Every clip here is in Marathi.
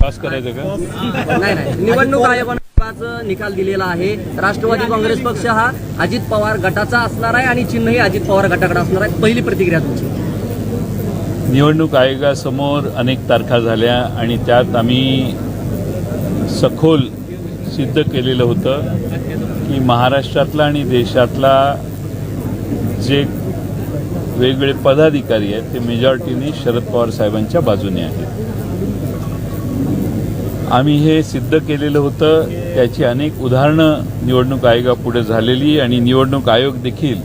नाही नाही. निवडणूक आयोगानं निकाल दिलेला आहे. राष्ट्रवादी काँग्रेस पक्ष हा अजित पवार गटाचा असणार आहे आणि चिन्हही अजित पवार गटाकडे असणार आहे. पहिली प्रतिक्रिया तुमची. निवडणूक आयोगासमोर अनेक तारखा झाल्या आणि त्यात आम्ही सखोल सिद्ध केलेलं होतं की महाराष्ट्रातला आणि देशातला जे वेगवेगळे पदाधिकारी आहेत ते मेजॉरिटीने शरद पवार साहेबांच्या बाजूने आहेत. आम्ही हे सिद्ध केलेलं होतं. त्याची अनेक उदाहरणं निवडणूक आयोगापुढे झालेली आणि निवडणूक आयोग देखील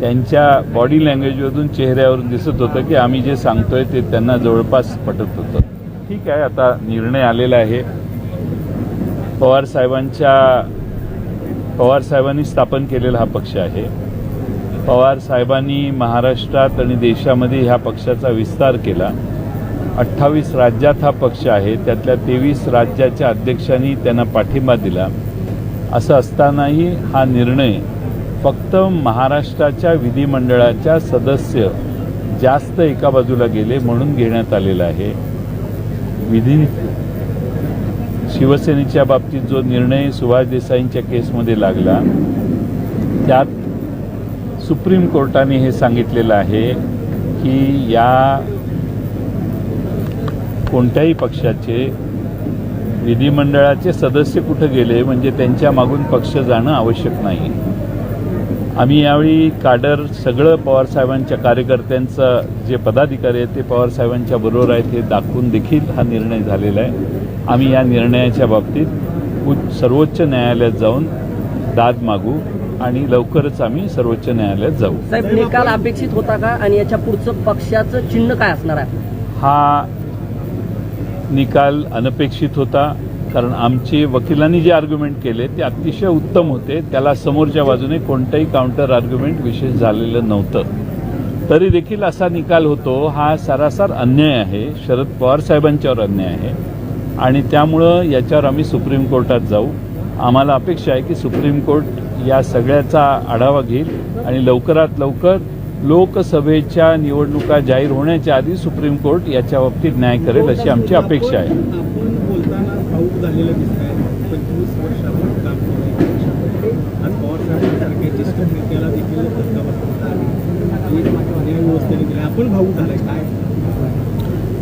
त्यांच्या बॉडी लँग्वेजमधून चेहऱ्यावरून दिसत होतं की आम्ही जे सांगतोय ते त्यांना जवळपास पटत होतं. ठीक आहे आता निर्णय आलेला आहे. पवार साहेबांच्या पवार साहेबांनी स्थापन केलेला हा पक्ष आहे. पवार साहेबांनी महाराष्ट्रात आणि देशामध्ये ह्या पक्षाचा विस्तार केला. अठ्ठावीस राज्यात हा पक्ष आहे त्यातल्या तेवीस राज्याच्या अध्यक्षांनी त्यांना पाठिंबा दिला. असं असतानाही हा निर्णय फक्त महाराष्ट्राच्या विधिमंडळाच्या सदस्य जास्त एका बाजूला गेले म्हणून घेण्यात आलेला आहे. विधी शिवसेनेच्या बाबतीत जो निर्णय सुभाष देसाईंच्या केसमध्ये लागला त्यात सुप्रीम कोर्टाने हे सांगितलेलं आहे की या कोणत्याही पक्षाचे विधिमंडळाचे सदस्य कुठं गेले म्हणजे त्यांच्या मागून पक्ष जाणं आवश्यक नाही. आम्ही यावेळी काडर सगळं पवारसाहेबांच्या कार्यकर्त्यांचं जे पदाधिकारी आहेत ते पवारसाहेबांच्या बरोबर आहेत हे दाखवून देखील हा निर्णय झालेला आहे. आम्ही या निर्णयाच्या बाबतीत उच्च सर्वोच्च न्यायालयात जाऊन दाद मागू आणि लवकरच आम्ही सर्वोच्च न्यायालयात जाऊ. साहेब निकाल अपेक्षित होता का? आणि याच्या पुढचं पक्षाचं चिन्ह काय असणार आहे? हा निकाल अनपेक्षित होता कारण आमचे वकिलांनी जे आर्ग्युमेंट केले ते अतिशय उत्तम होते. त्याला समोरच्या बाजूने कोणतंही काउंटर आर्ग्युमेंट विशेष झालेलं नव्हतं. तरी देखील असा निकाल होतो हा सरासर अन्याय आहे. शरद पवार साहेबांच्यावर अन्याय आहे. आणि त्यामुळं याच्यावर आम्ही सुप्रीम कोर्टात जाऊ. आम्हाला अपेक्षा आहे की सुप्रीम कोर्ट या सगळ्याचा आढावा घेईल आणि लवकरात लवकर लोकसभेच्या निवडणुका जाहीर होण्याच्या आधी सुप्रीम कोर्ट याच्या बाबतीत न्याय करेल अशी आमची अपेक्षा आहे.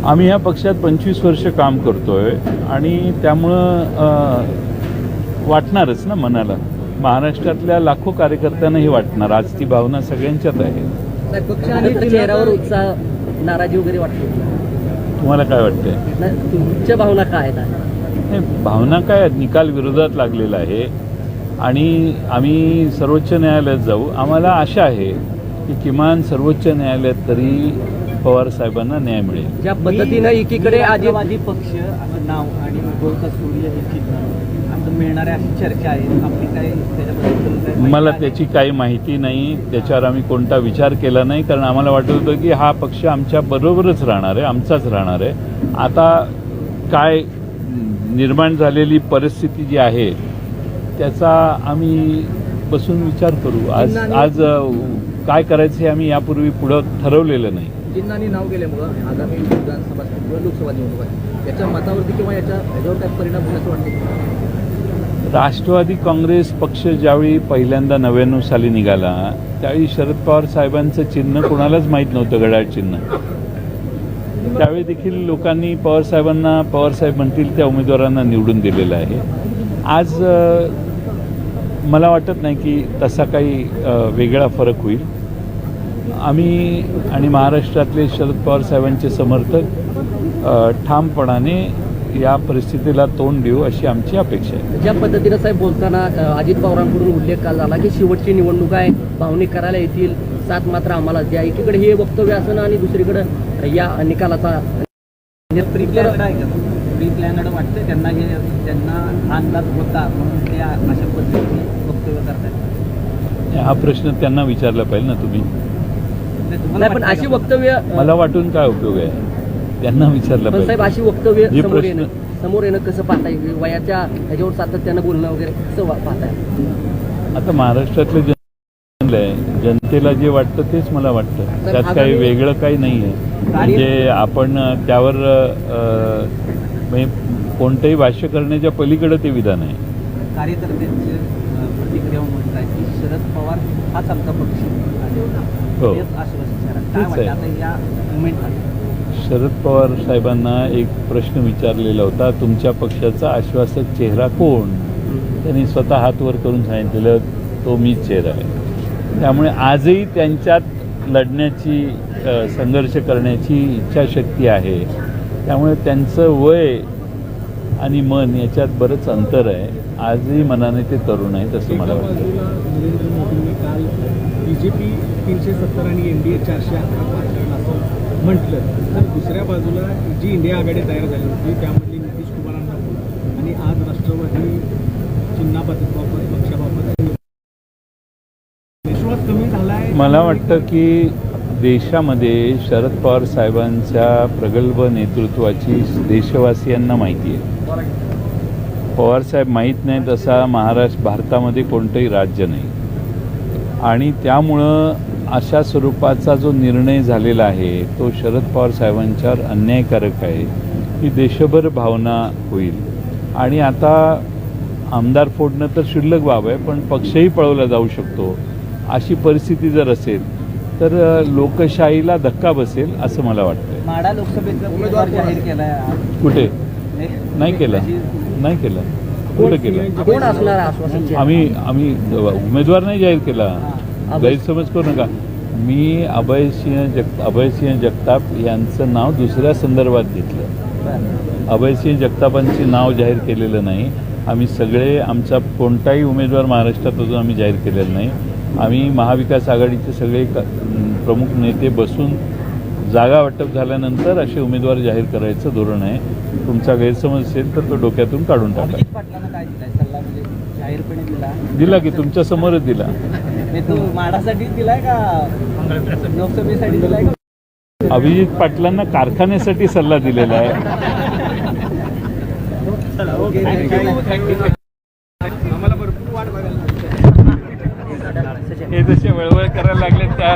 आम्ही ह्या पक्षात पंचवीस वर्ष काम करतोय आणि त्यामुळं वाटणारच ना मनाला. महाराष्ट्रातल्या लाखो कार्यकर्त्यांना हे वाटणार. आज ती भावना सगळ्यांच्यात आहे. चेहऱ्यावर उत्साह नाराजी वगैरे वाटते. तुम्हाला काय वाटतंय? तुमच्या भावना काय आहेत भावना काय आहेत? निकाल विरोधात लागलेला आहे. आणि आम्ही सर्वोच्च न्यायालयात जाऊ. आम्हाला आशा आहे की किमान सर्वोच्च न्यायालयात तरी पवार साहेबांना न्याय मिळेल. ज्या पद्धतीनं एकीकडे राष्ट्रवादी पक्ष नाव आणि सूर्य हे मिळणाऱ्या चर्चा आहे. आपली काही मला? त्याची काही माहिती नाही. त्याच्यावर आम्ही कोणता विचार केला नाही. कारण आम्हाला वाटत होतं की हा पक्ष आमच्या बरोबरच राहणार आहे आमचाच राहणार आहे. आता काय निर्माण झालेली परिस्थिती जी आहे त्याचा आम्ही बसून विचार करू. आज आज काय करायचं हे आम्ही यापूर्वी पुढं ठरवलेलं नाही. चिन्हांनी नाव गेल्यामुळं आगामी विधानसभा किंवा लोकसभा निवडणूक आहे. त्याच्या मतावरती किंवा याच्या ह्याच्यावर काय परिणाम होईल असं वाटतं राष्ट्रवादी काँग्रेस पक्ष ज्यावेळी पहिल्यांदा नव्याण्णव साली निघाला त्यावेळी शरद पवार साहेबांचं चिन्ह कोणालाच माहीत नव्हतं घड्याळ चिन्ह. त्यावेळी देखील लोकांनी पवार साहेबांना पवार साहेब म्हणतील त्या उमेदवारांना निवडून दिलेलं आहे. आज मला वाटत नाही की तसा काही वेगळा फरक होईल. आम्ही आणि महाराष्ट्रातले शरद पवार साहेबांचे समर्थक ठामपणाने या परिस्थितीला तोंड देऊ अशी आमची अपेक्षा आहे. ज्या पद्धतीनं साहेब बोलताना अजित पवारांकडून उल्लेख काल झाला की शेवटची निवडणूक आहे भावनिक करायला येतील सात मात्र आम्हाला द्या. एकीकडे हे वक्तव्य असणं आणि दुसरीकडे या निकालाचा प्री प्लॅनड वाटतं त्यांना हे त्यांना अंदाज होता म्हणून ते अशा पद्धतीने वक्तव्य करतात हा प्रश्न त्यांना विचारला पाहिजे ना तुम्ही. नाही, पण अशी? वक्तव्य मला वाटून काय उपयोग आहे? त्यांना विचारलं पण साहेब अशी वक्तव्य समोर येणं समोर येणं कसं पाहताय? वयाच्या ह्याच्यावर सातत्यानं बोलणं वगैरे कसं पाहताय? आता महाराष्ट्रातले जनतेला जे वाटतं तेच मला वाटतं. त्यात काही वेगळं काही नाही आहे. म्हणजे आपण त्यावर म्हणजे कोणतंही भाष्य करण्याच्या पलीकडे ते विधान आहे. कार्यकर्त्यांची प्रतिक्रिया म्हणत आहे की शरद पवार हाच आमचा पक्ष हो. शरद पवार साहेबांना एक प्रश्न विचारलेला होता तुमच्या पक्षाचा आश्वासक चेहरा कोण? त्यांनी स्वतः हात वर करून सांगितलेलं तो मीच चेहरा आहे. त्यामुळे आजही त्यांच्यात लढण्याची संघर्ष करण्याची इच्छाशक्ती आहे. त्यामुळे त्यांचं वय आणि मन याच्यात बरंच अंतर आहे. आजही मनाने ते तरुण आहेत असं मला वाटतं. नरेंद्र मोदींनी काल बीजेपी तीनशे सत्तर आणि एनडीए चारशे अकरा पार करेल असं म्हटलं. तर दुसऱ्या बाजूला जी इंडिया आघाडी तयार झाली होती त्यामधली नितीश कुमारांना आणि आज राष्ट्रवादी चिन्हाबाबत पक्षाबाबत. विश्वास कमी झालाय. मला वाटतं की देशामध्ये शरद पवार साहेबांच्या प्रगल्भ नेतृत्वाची देशवासियांना माहिती आहे. पवार साहेब माहीत नाहीत असा महाराष्ट्र भारतामध्ये कोणतंही राज्य नाही. आणि त्यामुळं अशा स्वरूपाचा जो निर्णय झालेला आहे तो शरद पवार साहेबांच्यावर अन्यायकारक आहे ही देशभर भावना होईल. आणि आता आमदार फोडणं तर शुल्लक बाब आहे पण पक्षही पळवला जाऊ शकतो अशी परिस्थिती जर असेल तर लोकशाहीला धक्का बसेल असं मला वाटतं माडा लोकसभेचा उमेदवार जाहीर केलाय. कुठे? नाही केलं. नाही केलं. कुठं केलं? आम्ही आम्ही उमेदवार नाही जाहीर केला. गैरसमज करू नका. मी अभयसिंह जग अभयसिंह जगताप यांचं नाव दुसऱ्या संदर्भात घेतलं. अभयसिंह जगतापांचे नाव जाहीर केलेलं नाही. आम्ही सगळे आमचा कोणताही उमेदवार महाराष्ट्रात अजून आम्ही जाहीर केलेला नाही. आम्ही महाविकास आघाडीचे सगळे प्रमुख नेते बसून जागा वाटप झाल्यानंतर असे उमेदवार जाहीर करायचं धोरण आहे. तुमचा गैरसमज असेल तर तो डोक्यातून काढून टाका. म्हणजे दिला? दिला की तुमच्या समोरच दिला. अभिजित पाटलांना कारखान्यासाठी सल्ला दिलेला आहे. करायला लागले त्या